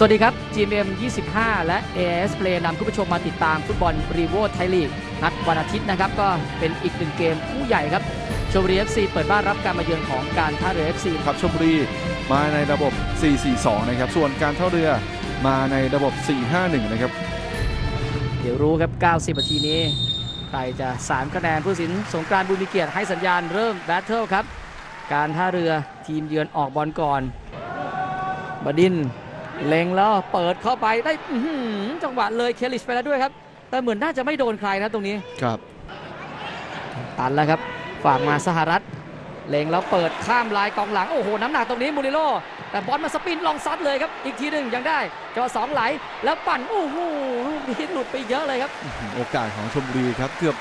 สวัสดีครับ GMM 25 และ AS Play นำคุณผู้ชมมาติดตามฟุตบอลรีโวไทยลีกนัดวันอาทิตย์นะครับ ก็เป็นอีกหนึ่งเกมคู่ใหญ่ครับชมบุรี FC เปิดบ้านรับการมาเยือนของการท่าเรือ FC ครับชมบุรีมาในระบบ 4-4-2 นะครับ ส่วนการเท่าเรือมาในระบบ 4-5-1 นะครับ เดี๋ยวรู้ครับ 90 นาทีนี้ ใครจะสามคะแนนผู้สินสงกรานต์บุญมีเกียรติให้สัญญาณเริ่มแบทเทิลครับ การท่าเรือทีมเยือนออกบอลก่อน บดินทร์ เล็งแล้วเปิดเข้าไปได้อื้อหือจังหวะเลยเคลิชไปแล้วด้วยครับ แต่เหมือนน่าจะไม่โดนใครนะตรงนี้ครับตันแล้วครับฝากมาสหรัฐ เล็งแล้วเปิดข้ามลายกองหลัง โอ้โห น้ำหนักตรงนี้มูริโลแต่บอลมาสปินลองซัดเลยครับ อีกทีหนึ่งยังได้จังหวะสองไหลแล้วปั่นโอ้โหลูกนี้หลุดไปเยอะเลยครับ โอกาสของชมบุรีครับเกือบ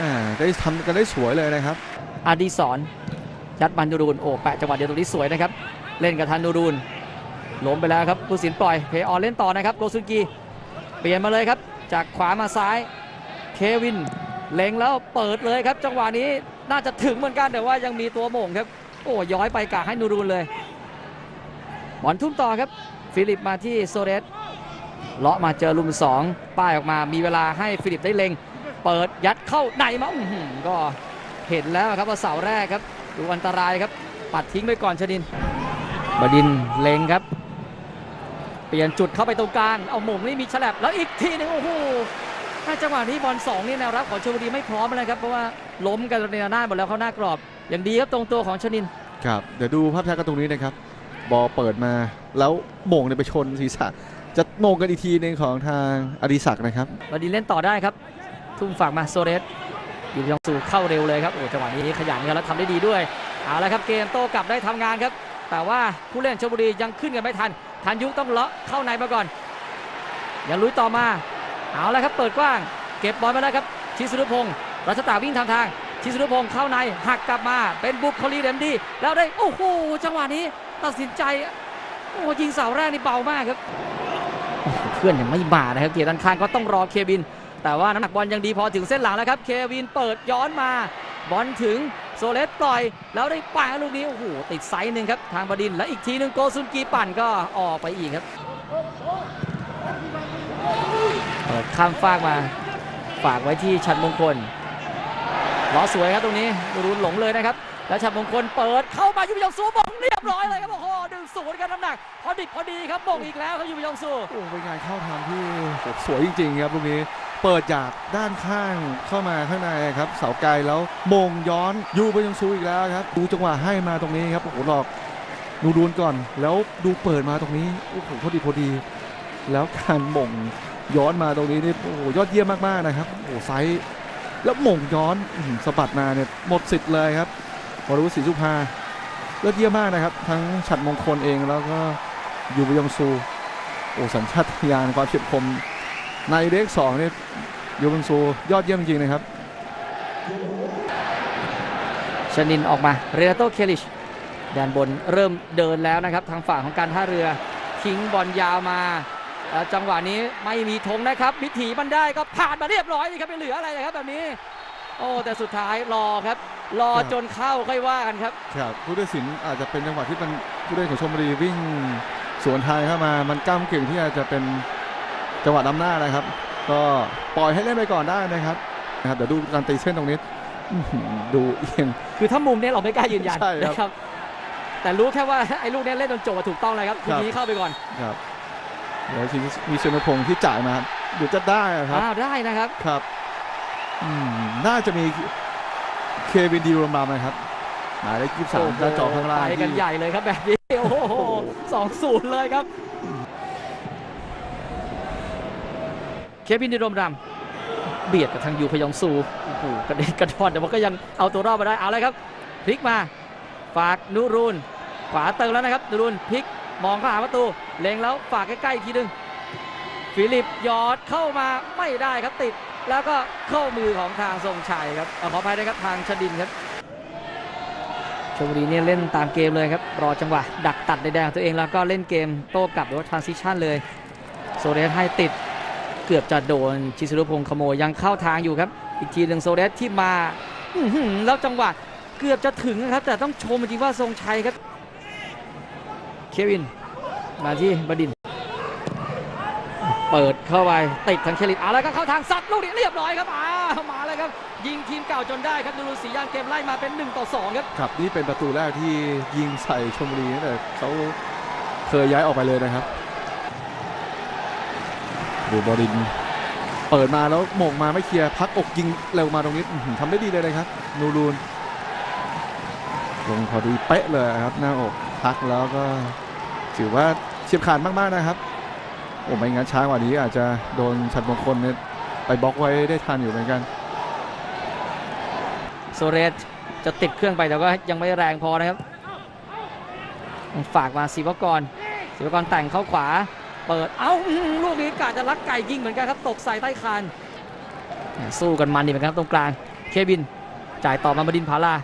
อ่าได้ทำกันได้สวยเลยนะครับอดีศรยัดมันนูรูนโอ้แปะจังหวะเดียวตรงนี้สวยนะครับ เล่นกับทันนูรูน ล้มไปแล้วครับผู้สินปล่อยเพย์ออนเล่นต่อนะครับโกซุนกีเปลี่ยนมาเลยครับ จากขวามาซ้ายเควินเล็งแล้วเปิดเลยครับ จังหวะนี้น่าจะถึงเหมือนกันแต่ว่ายังมีตัวโม่งครับ โอ้ย้อยไปกะให้นูรูนเลยบอลทุ่มต่อครับ ฟิลิปมาที่โซเรสเลาะมาเจอลุมสองป้ายออกมามีเวลาให้ฟิลิปได้เล็ง เปิดยัดเข้าในมาอื้อหือก็เห็นแล้วครับว่าเสาแรกครับ ดูอันตรายครับ ปัดทิ้งไปก่อนชดิน บดินเล็งครับ เปลี่ยนจุดเข้าไปตรงกลางเอาหม่งนี่มีฉลับแล้วอีกทีหนึงโอ้โหถ้าจังหวะนี้บอลสองนี่แนวรับของชลบุรีไม่พร้อมนะครับเพราะว่าล้มกันในหน้าหมดแล้วเข้าหน้ากรอบ อย่างดีครับตรงตัวของชนินครับเดี๋ยวดูภาพช้ากันตรงนี้นะครับ บอลเปิดมาแล้วโหม่งเนี่ยไปชนศีรษะจะโหม่งกันอีกทีหนึงของทางอดิศักดิ์นะครับบดินทร์เล่นต่อได้ครับ ทุ่มฝากมาโซเรสยูยองซูเข้าเร็วเลยครับโอ้จังหวะนี้ขยันครับแล้วทำได้ดีด้วยเอาละครับเกมโต้กลับได้ทำงานครับ แต่ว่าผู้เล่นชลบุรียังขึ้นกันไม่ทัน ทันยุต้องเลาะเข้าในมาก่อน อยังลุยต่อมา เอาและครับเปิดกว้าง เก็บบอลมาแล้วครับชิสุรุพงศ์รัชตาวิ่งทางทางชิสุรุพงศ์เข้าในหักกลับมาเป็นบุคคลีเดมดี แล้วได้โอ้โหจังหวะนี้ตัดสินใจโอ้ยิงเสาแรกนี่เบามากครับเพื่อนยังไม่มานะครับเกียรติด้านข้างก็ต้องรอเควิน แต่ว่าน้ำหนักบอลยังดีพอถึงเส้นหลังแล้วครับ เควินเปิดย้อนมา บอลถึง โซเลสปล่อย แล้วได้ป่าลูกนี้ โอ้โห ติดไซส์หนึ่งครับ ทางบดิน และอีกทีหนึ่งโกซุนกีปั่นก็ออกไปอีกครับเปิดข้ามฟากมา ฝากไว้ที่ชัดมงคลล้อสวยครับตรงนี้รุนหลงเลยนะครับ แล้วชัดมงคลเปิดเข้ามายูบิยองซูบงเรียบร้อยเลยครับโอ้โหดึงศูนย์กันน้ำหนัก พอดิบพอดีครับบงอีกแล้วครับยูบิยองซูโอ้เป็นงานเข้าทางที่สวยจริงๆครับลูกนี้ เปิดจากด้านข้างเข้ามาข้างในครับเสาไกลแล้วมงย้อนยูไปยังซูอีกแล้วครับดูจังหวะให้มาตรงนี้ครับโอ้โหหลอกดูดูนก่อน แล้วดูเปิดมาตรงนี้โอ้โหพอดีพอดี แล้วการมงย้อนมาตรงนี้นี่โอ้โหยอดเยี่ยมมากๆนะครับโอ้ไซส์แล้วมงย้อนสะบัดมาเนี่ยหมดสิทธิ์เลยครับวรุษศรีสุภายอดเยี่ยมมากนะครับ ทั้งฉัดมงคลเองแล้วก็ยูบยองซูโอ้สัญชาตญาณความเฉียบคม ในเลขสองนี่ยูบังซูยอดเยี่ยมจริงๆนะครับชนินออกมาเรนาโตเคลิชแดนบนเริ่มเดินแล้วนะครับ ทางฝั่งของการท่าเรือทิ้งบอลยาวมาแล้วจังหวะนี้ไม่มีธงนะครับวิถีมันได้ก็ผ่านมาเรียบร้อยเลยครับไม่เหลืออะไรเลยครับแบบนี้ โอ้แต่สุดท้ายรอครับ รอครับจนเข้าค่อยว่ากันครับครับผู้ตัดสินอาจจะเป็นจังหวะที่มันผู้เล่นของชมบุรีวิ่งสวนทางเข้ามา มันก้ามเก่งที่อาจจะเป็น จังหวะนำหน้านะครับ ก็ปล่อยให้เล่นไปก่อนได้นะครับนะครับเดี๋ยวดูการตีเส้นตรงนี้อื้อหือดูเอียงคือถ้ามุมเนี้เราไม่กล้ายืนยันใช่ครับนะครับ แต่รู้แค่ว่าไอ้ลูกเนี้เล่นจนโจทย์ถูกต้องเลยครับลูคกรับนี้เข้าไปก่อนครับเดี๋ยวมีชนพงศ์ที่จ่ายมาเดี๋ยวจะได้อะครับอ้าวได้นะครับครับอืมน่าจะมีเควินดีรวมรามนะครับหมายเลขยี่สามหน้าจอข้างล่างไปกันที่ใหญ่เลยครับแบบนี้โอ้โหสองศูนย์เลยครับ เควินดิรมรำเบียดกับทางยูพยองซูโอ้โหกระเด็นกระดอนแต่ว่าก็ยังเอาตัวรอดมาได้เอาเลยครับพลิกมาฝากนูรูนขวาเติมแล้วนะครับนูรูนพลิกมองเข้าหาประตูเล็งแล้วฝากใกล้ๆอีกทีหนึงฟิลิปยอดเข้ามาไม่ได้ครับติด แล้วก็เข้ามือของทางทรงชัยครับเอาขออภัยนะครับทางชดินครับชลบุรีเนี่ยเล่นตามเกมเลยครับ รอจังหวะ ดักตัดในแดงของตัวเองแล้วก็เล่นเกมโต้กลับหรือว่าทรานซิชันเลย โซเรสให้ติด เกือบจะโดนชิสุรุพงศ์ขโมยยังเข้าทางอยู่ครับ อีกทีหนึ่งโซเรสที่มาแล้วจังหวะเกือบจะถึงนะครับ แต่ต้องชมจริงว่าทรงชัยครับ เควิน มาที่บดิน เปิดเข้าไปติดทางเคลินเอาแล้วก็เข้าทางซัดลูกนี้เรียบร้อยครับอ้ามาแล้วครับ ยิงทีมเก่าจนได้ครับดูรูสียานเกมไล่มาเป็น1ต่อ2ครับครับนี่เป็นประตูแรกที่ยิงใส่ชมบุรีตั้งแต่เขาเคยย้ายออกไปเลยนะครับ ดูบอดินเปิดมาแล้วหม่งมาไม่เคลียร์พักอกยิงเร็วมาตรงนี้ทำได้ดีเลยนะครับ นูรูน ลงพอดีเป๊ะเลยครับ หน้าอกพักแล้วก็ถือว่าเฉียบขาดมาก ๆ นะครับโอ้ไม่งั้นช้ากว่านี้อาจจะโดนฉัดมงคลเนี่ยไปบล็อกไว้ได้ทันอยู่เหมือนกันโซเรสจะติดเครื่องไปแต่ก็ยังไม่แรงพอนะครับ ฝากมาศิวกรศิวกรแต่งเข้าขวา เปิด เอ้าอื้อหือลูกนี้กะจะลักไก่ยิงเหมือนกันครับ ตกใส่ใต้คานเนี่ยสู้กันมันดีเหมือนกันครับตรงกลาง เคบิน จ่ายต่อมาบดินผาลา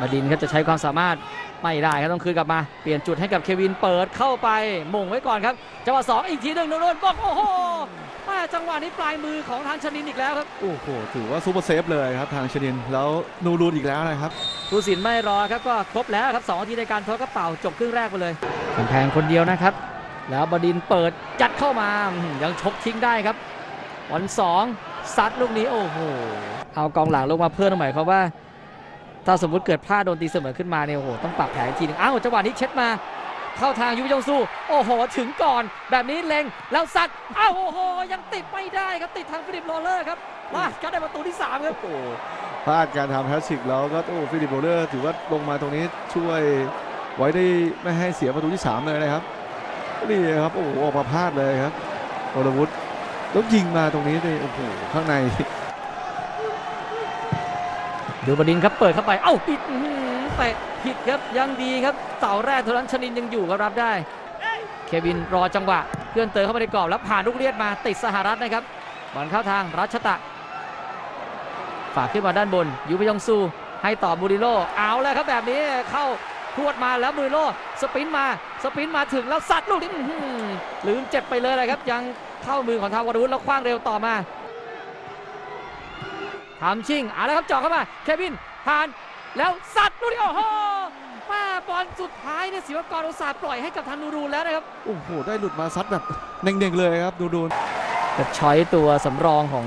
บดินครับจะใช้ความสามารถไม่ได้ครับต้องคืนกลับมา เปลี่ยนจุดให้กับเควินเปิดเข้าไปหม่งไว้ก่อนครับ จังหวะสองอีกทีหนึ่งโดนบอกโอ้โหแม่จังหวะนี้ปลายมือของทางชนินอีกแล้วครับ โอ้โห ถือว่าซูเปอร์เซฟเลยครับทางชนิน แล้วนูรูนอีกแล้วนะครับผู้สินไม่รอครับก็ครบแล้วครับ2นาทีในการทดกระเป๋าจบครึ่งแรกไปเลยกำแพงคนเดียวนะครับ แล้วบดินเปิดยัดเข้ามา ยังชกทิ้งได้ครับวันสองซัดลูกนี้โอ้โห เอากองหลังลงมาเพิ่มหมายความว่า ถ้าสมมุติเกิดพลาดโดนตีเสมอขึ้นมาเนี่ยโอ้โหต้องปรับแผนอีกทีหนึงอ้าวจังหวะนี้เช็ดมา เข้าทางยุบยงสู้โอ้โห ถึงก่อน แบบนี้เล็งแล้วซัดอ้าวโอ้โห ยังติดไม่ได้ครับติดทางฟิลิปโรเลอร์ครับมาก็ได้ประตูที่สามครับโอ้พลาดการทำแฮตทริกแล้วก็โอ้ฟิลิปโรเลอร์ถือว่าลงมาตรงนี้ช่วยไว้ได้ไม่ให้เสียประตูที่ 3 เลยนะครับ นี่ครับโอ้โหออกมาพลาดเลยครับวรวุฒิแล้วยิงมาตรงนี้เลยโอ้โหข้างในดูบดินครับเปิดเข้าไปเอ้าปิดเตะผิดครับยังดีครับเสาแรกเท่านั้นชนินยังอยู่ครับรับได้ เควินรอจังหวะเพื่อนเตอเข้ามาในกรอบแล้วผ่านลูกเลียดมาติดสหรัฐนะครับบอลเข้าทางรัชตะ ฝากขึ้นมาด้านบนยูพยองซูให้ต่อบูริโลเอาแล้วครับแบบนี้เข้าพรวดมาแล้วบูริโลสปินมา สปรินต์มาถึงแล้วซัดลูกนี้อื้อหือลืมเจ็บไปเลยเลยครับ ยังเข้ามือของทางวรวุฒิแล้วคว้างเร็วต่อมาทำชิงเอาละครับเจาะเข้ามา เควินผ่านแล้วสัตว์ลูกนี้โอ้โหแม่บอลสุดท้ายเนี่ยศิวกรอุตสาห์ปล่อยให้กับทางนูรูนแล้วนะครับโอ้โหได้หลุดมาซัดแบบเน่งๆเลยครับดูดูกับช้อยตัวสำรองของ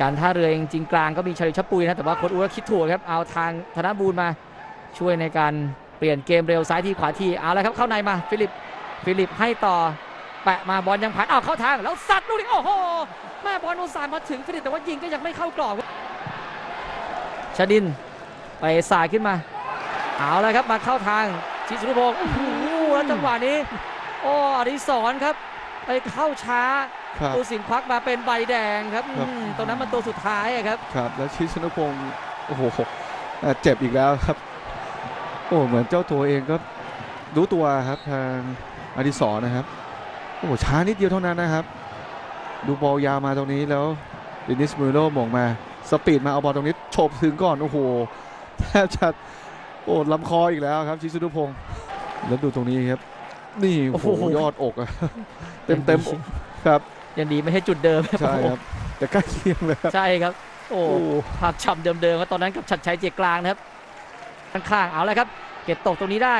การท่าเรือจริงๆกลางก็มีชาลิชับปุยนะแต่ว่าโค้ชอูก็คิดถูกครับเอาทางธนบูลมาช่วยในการ เปลี่ยนเกมเร็วซ้ายทีขวาทีเอาละครับเข้าในมาฟิลิปฟิลิปให้ต่อแปะมาบอลยังผ่านเอาเข้าทางแล้วสัตว์ลูกนี้โอ้โหแม่บอลอุตส่าห์มาถึงฟิลิปแต่ว่ายิงก็ยังไม่เข้ากรอบครับชดินไปสายขึ้นมาเอาแล้วครับมาเข้าทางชิสุรุพงศ์โอ้โหแล้วจังหวะนี้โอ้อดิศรครับ ไปเข้าช้าครับผู้สินควักมาเป็นใบแดงครับครับอืมตรงนั้นมันตัวสุดท้ายอะครับครับ แล้วชิชนุพงศ์โอ้โหเอ่อเจ็บอีกแล้วครับ โอ้เหมือนเจ้าตัวเองก็รู้ตัวครับทางอดิศรนะครับ โอ้ช้านิดเดียวเท่านั้นนะครับ ดูบอลยาวมาตรงนี้แล้วเดนิสมูโรหม่งมา สปีดมาเอาบอลตรงนี้โฉบถึงก่อน โอ้โหแทบจะโอ้ลำคออีกแล้วครับชิสุนุพงศ์แล้วดูตรงนี้ครับ นี่โอ้โหโอ้โหยอดอกอะเต็มเต็มอกครับยังดีไม่ให้จุดเดิมใช่ครับแต่ใกล้เคียงเลยครับใช่ครับ โอ้โอ้ภาพฉ่ำเดิมๆว่าตอนนั้นกับชัดชัยเจยกลางนะครับ ข้างๆเอาแล้วครับ เก็บตกตรงนี้ได้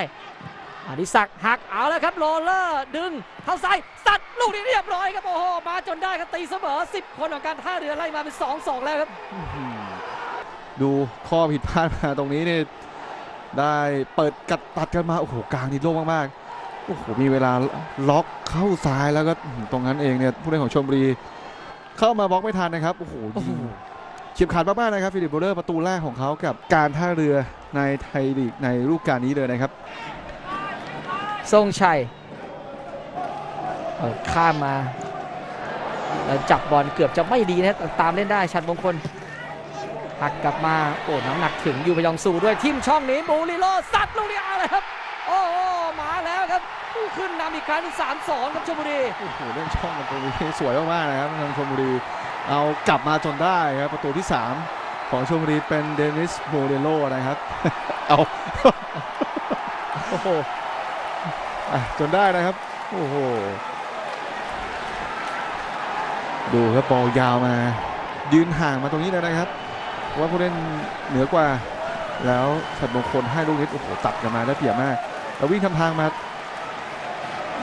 อดิศักดิ์หักเอาแล้วครับโรลเลอร์ดึงเข้าซ้ายสัดลูกนี้เรียบร้อยครับโอ้โหมาจนได้ครับตีเสมอ 10 คนของการท่าเรือไล่มาเป็น 2-2 แล้วครับ ดูข้อผิดพลาดมาตรงนี้เนี่ยได้เปิดกัดตัดกันมา โอ้โห กลางนี่โล่งมากๆ โอ้โห มีเวลาล็อกเข้าซ้ายแล้วก็อื้อหือตรงนั้นเองเนี่ยผู้เล่นของชมบุรี เข้ามาบล็อกไม่ทันนะครับ โอ้โหโอ้โหยิง เฉียบขาดมากๆนะครับฟิลิปโรเลอร์ประตูแรกของเขากับการท่าเรือในไทยลีกในรูปการณ์นี้เลยนะครับ ทรงชัยเปิดข้ามมาแล้วจับบอลเกือบจะไม่ดีนะแต่ตามเล่นได้ชันมงคลหักกลับมาโอ้น้ำหนักถึงอยู่พยองสูด้วยทิมช่องนี้บูริโลซัดลูกนี้เอาเลยครับ โอ้โหมาแล้วครับขึ้นนำอีกครั้งสามสองครับชลบุรีโอ้โหเล่นช่องประตูนี้สวยมากๆนะครับทางชมบุรี เอากลับมาจนได้ครับประตูที่ 3 ของชมบุรีเป็นเดนิสโมเดโลนะครับ เอาโอ้โหจนได้นะครับ โอ้โห ดูครับบอลยาวมา ยืนห่างมาตรงนี้เลยนะครับเพราะว่าผู้เล่นเหนือกว่า แล้วฉัดมงคลให้ลูกนี้โอ้โห ตัดกันมาได้เปรียบมากแล้ววิ่งทำทางมา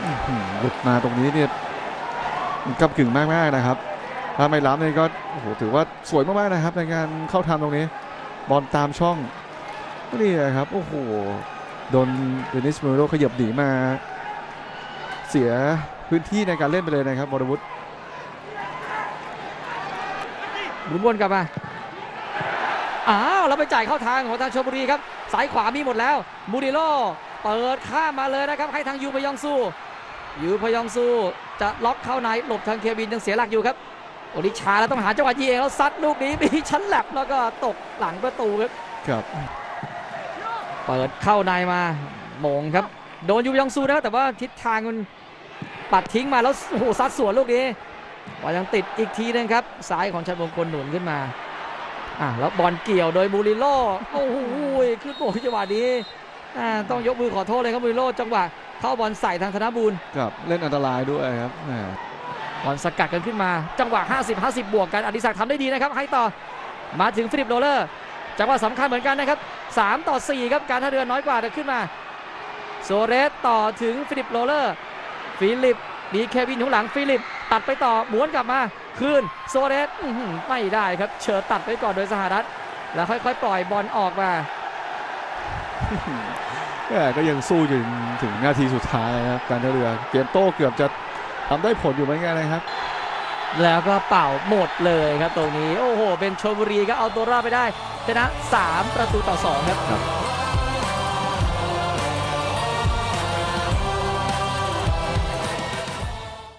อื้อหือหลุดมาตรงนี้เนี่ยกับกึ่งมากๆนะครับ ถ้าไม่รับนี่ก็โอ้โหถือว่าสวยมากๆนะครับ ในการเข้าทำตรงนี้ บอลตามช่องนี่นะครับโอ้โหโดนเดนิสมูโรขยับหนีมา เสียพื้นที่ในการเล่นไปเลยนะครับวรวุฒิหมุนวนกลับมาอ้าวแล้วไปจ่ายเข้าทางของทางชลบุรีครับ สายขวามีหมดแล้วมูริโลเปิดข้ามมาเลยนะครับ ให้ทางยูพยองซูยูพยองซูจะล็อกเข้าในหลบทางเควินยังเสียหลักอยู่ครับ โอริชาแล้วต้องหาจังหวะยิงเองแล้วซัดลูกนี้มีชั้นแลบแล้วก็ตกหลังประตูครับครับเปิดเข้าในมาโมงครับ โดนยูพยองซูนะครับแต่ว่าทิศทางมันปัดทิ้งมาแล้วโอ้โหซัดสวนลูกนี้ว่ายังติดอีกทีนึงครับซ้ายของชัยมงคลหนุนขึ้นมาอะแล้วบอลเกี่ยวโดยมูริโลโอ้โหขึ้นโบกจังหวะนี้อ่าต้องยกมือขอโทษเลยครับมูริโลจังหวะเข้าบอลใส่ทางธนบูรณ์ครับเล่นอันตรายด้วยครับแหม บอลสกัดกันขึ้นมา จังหวะ 50 50 บวกกันอดิศักดิ์ทำได้ดีนะครับ ให้ต่อมาถึงฟิลิปโรเลอร์ จังหวะสำคัญเหมือนกันนะครับ 3 ต่อ 4 ครับ การท่าเรือน้อยกว่าแต่ขึ้นมา โซเรสต่อถึงฟิลิปโรเลอร์ ฟิลิปมีเควินอยู่หลังฟิลิป ตัดไปต่อหมุนกลับมา คืนโซเรสไม่ได้ครับ เชิญตัดไปก่อนโดยสหรัฐ แล้วค่อยๆ ปล่อยบอลออกมาก็ยังสู้จนถึงนาทีสุดท้ายนะครับการท่าเรือเกมโต้เกือบจะ ทำได้ผลอยู่เหมือนกันนะครับ แล้วก็เป่าหมดเลยครับตรงนี้ โอ้โห เป็นชลบุรีก็เอาตัวรอดไปได้ชนะ 3 ประตูต่อ 2 ครับครับ